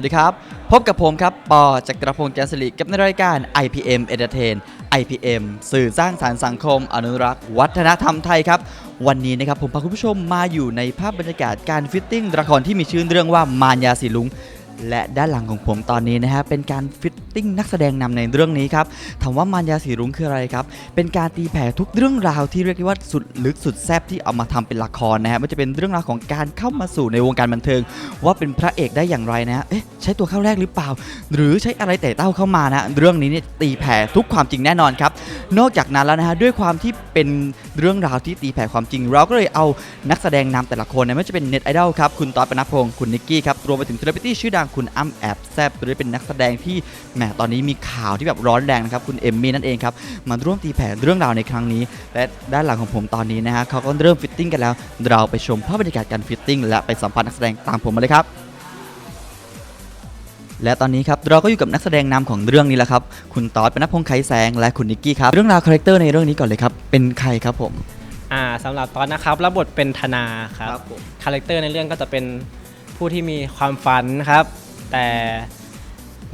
สวัสดีครับ พบกับผมครับ ปอจักรพงศ์จันทร์สิริกับในรายการ IPM Entertain IPM สื่อสร้างสารรค์สังคม อนุรักษ์ วัฒนธรรมไทยครับ วันนี้นะครับผมพาคุณผู้ชมมาอยู่ในภาพบรรยากาศการฟิตติ้งละครที่มีชื่อเรื่องว่ามารยาสีลุง และด้านหลังของผมตอนนี้นะฮะเป็นการฟิต ติ้งนักแสดงนำในเรื่องนี้ครับถามว่ามารยาสีรุ้งคืออะไรครับ เป็นการตีแผ่ทุกเรื่องราวที่เรียกได้ว่าสุดลึกสุดแซ่บที่เอามาทำเป็นละครนะฮะมันจะเป็นเรื่องราวของการเข้ามาสู่ในวงการบันเทิง ว่าเป็นพระเอกได้อย่างไรนะฮะเอ๊ะใช้ตัวเข้าแรกหรือเปล่า หรือใช้อะไรแต่เต้าเข้ามานะเรื่องนี้เนี่ยตีแผ่ทุกความจริงแน่นอนครับนอกจากนั้นแล้วนะฮะด้วยความที่เป็นเรื่องราวที่ตีแผ่ความจริง เราก็เลยเอานักแสดงนำแต่ละคนนี่ยไม่ว่าจะเป็นเน็ตไอดอลครับคุณต๊อดปนพงศ์คุณนิกกี้ครับรวมไปถึงเซเลบริตี้ชื่อดังคุณอ้ำแอบแซบหรือเป็นนักแสดงที่หมตอนนี้มีข่าวที่แบบร้อนแรงนะครับคุณเอมมี่นั่นเองครับมาร่วมตีแผ่เรื่องราวในครั้งนี้ และด้านหลังของผมตอนนี้นะฮะเขาก็เริ่มฟิตติ้งกันแล้ว เราไปชมภาพบรรยากาศการฟิตติ้งและไปสัมภาษณ์นักแสดงตามผมมาเลยครับและตอนนี้ครับเราก็อยู่กับนักแสดงนำของเรื่องนี้แล้วครับ คุณต๊อดปนพงศ์ไขแสงและคุณนิกกี้ครับเรื่องราวคาแรคเตอร์ในเรื่องนี้ก่อนเลยครับ เป็นใครครับผมอ่าสำหรับตอนนะครับรับบทเป็นธนาครับครับผมคาแรคเตอร์ในเรื่องก็จะเป็นผู้ที่มีความฝันครับ แต่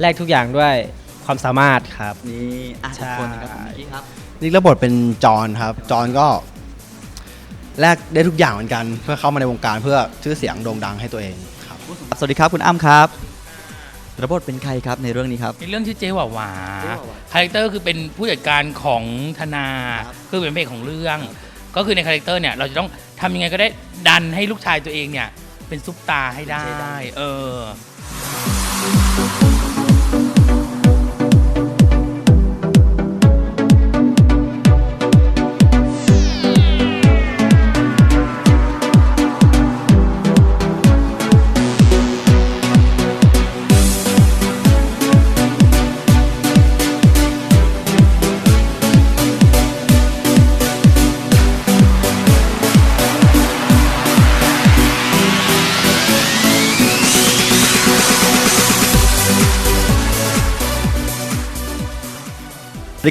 แลกทุกอย่างด้วยความสามารถครับ นี่อะใช่ อีกคนหนึงครับคุณนิกกี้ครับ นี่ระบทเป็นจอห์นครับ จอห์นก็แลกได้ทุกอย่างเหมือนกัน เพื่อเข้ามาในวงการเพื่อชื่อเสียงโด่งดังให้ตัวเองครับ สวัสดีครับคุณอ้ำครับระบบทเป็นใครครับในเรื่องนี้ครับ ในเรื่องชื่อเจ๊หวาหวาเจ๊หวาหวาคาแรคเตอร์คือเป็นผู้จัดการของธนา ครับ คือเป็นพระเอกของเรื่อง ก็คือในคาแรคเตอร์เนี่ยเราจะต้องทำยังไงก็ได้ดันให้ลูกชายตัวเองเนี่ยเป็นซุปตาให้ได้เออสวัสดี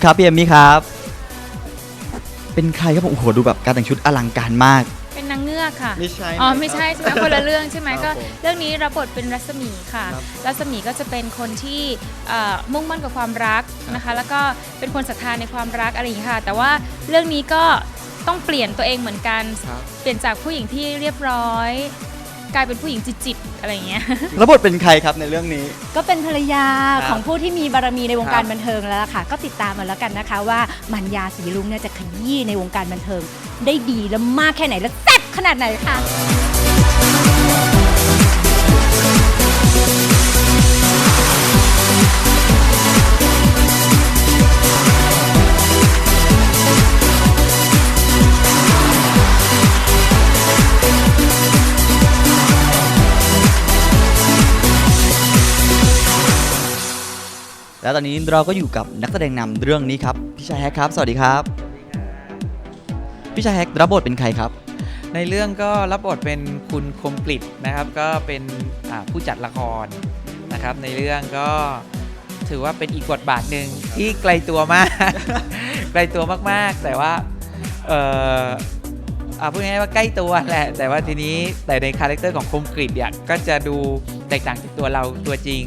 ครับพี่เอมมี่ครับ เป็นใครครับผมโอ้โหดูแบบการแต่งชุดอลังการมาก เป็นนางเงือกค่ะ ไม่ใช่ อ๋อไม่ใช่ใช่ไหมคนละเรื่องใช่ไหมครัก็บผมเรื่องนี้รับบทเป็นรัศมีค่ะ ครับรัศมีก็จะเป็นคนที่เอ่อมุ่งมั่นกับความรักนะคะ แล้วก็เป็นคนศรัทธาในความรักอะไรอย่างนี้ค่ะ แต่ว่าเรื่องนี้ก็ต้องเปลี่ยนตัวเองเหมือนกัน ครับ เปลี่ยนจากผู้หญิงที่เรียบร้อย กลายเป็นผู้หญิงจิตๆอะไรอย่างเงี้ยระบบทเป็นใครครับในเรื่องนี้ ก็เป็นภรรยาครับของผู้ที่มีบารมีในวงการครับ บันเทิงแล้วล่ะค่ะ ก็ติดตามมาแล้วกันนะคะว่ามัญญาสีลุงเนี่ยจะขยี้ในวงการบันเทิง ได้ดีและมากแค่ไหนและแซ่บขนาดไหนค่ะ และตอนนี้เราก็อยู่กับนักแสดงนำเรื่องนี้ครับพี่ชายแฮกครับ สวัสดีครับพี่ชายแฮกรับบทเป็นใครครับ ในเรื่องก็รับบทเป็นคุณคมกริตนะครับก็เป็นผู้จัดละครนะครับ ในเรื่องก็ถือว่าเป็นอีกบทบาทหนึ่งที่ไกลตัวมาก ไกลตัวมากๆ แต่ว่าเอออาพูดง่ายๆว่าใกล้ตัวแหละ แต่ว่าทีนี้แต่ในคาแรคเตอร์ของคมกริตเนี่ยก็จะดูแตกต่างจากตัวเราตัวจริง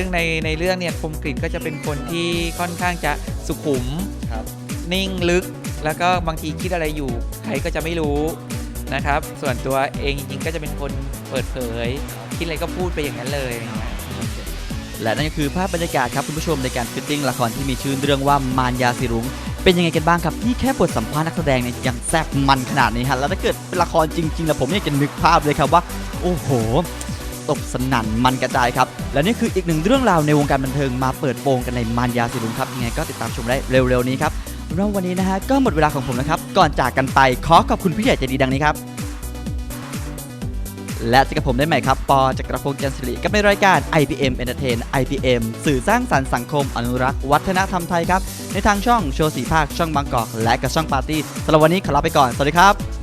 ซึ่งในในเรื่องเนี่ยคมกริตก็จะเป็นคนที่ค่อนข้างจะสุขุม ครับ นิ่งลึก แล้วก็บางทีคิดอะไรอยู่ ใครก็จะไม่รู้นะครับ ส่วนตัวเองจริงๆก็จะเป็นคนเปิดเผย คิดอะไรก็พูดไปอย่างนั้นเลยอย่างเงี้ย และนั่นก็คือภาพบรรยากาศครับคุณผู้ชมในการฟิตติ้งละครที่มีชื่อเรื่องว่ามารยาสีรุ้งเป็นยังไงกันบ้างครับนี่แค่บทสัมภาษณ์นักแสดงเนี่ยยังแซ่บมันขนาดนี้ฮะแล้วถ้าเกิดเป็นละครจริงๆแล้วผมอยากจะนึกภาพเลยครับว่า โอ้โห ตบสนั่นมันกระจายครับ และนี่คืออีกหนึ่งเรื่องราวในวงการบันเทิงมาเปิดโปงกันในมารยาสีรุ้งครับยังไงก็ติดตามชมได้เร็วๆนี้ครับแล้ววันนี้นะฮะก็หมดเวลาของผมแล้วครับก่อนจากกันไปขอขอบคุณพี่ใหญ่ใจดีดังนี้ครับและเจอกับผมได้ใหม่ครับ ปอจักรพงศ์จันทร์สิริกับในรายการ IPM Entertain IPM สื่อสร้างสรรค์สังคมอนุรักษ์ วัฒนธรรมไทยครับ ในทางช่องโชว์สีภาคช่องบางกอก และกับช่องปาร์ตี้สำหรับวันนี้ขอลาไปก่อน สวัสดีครับ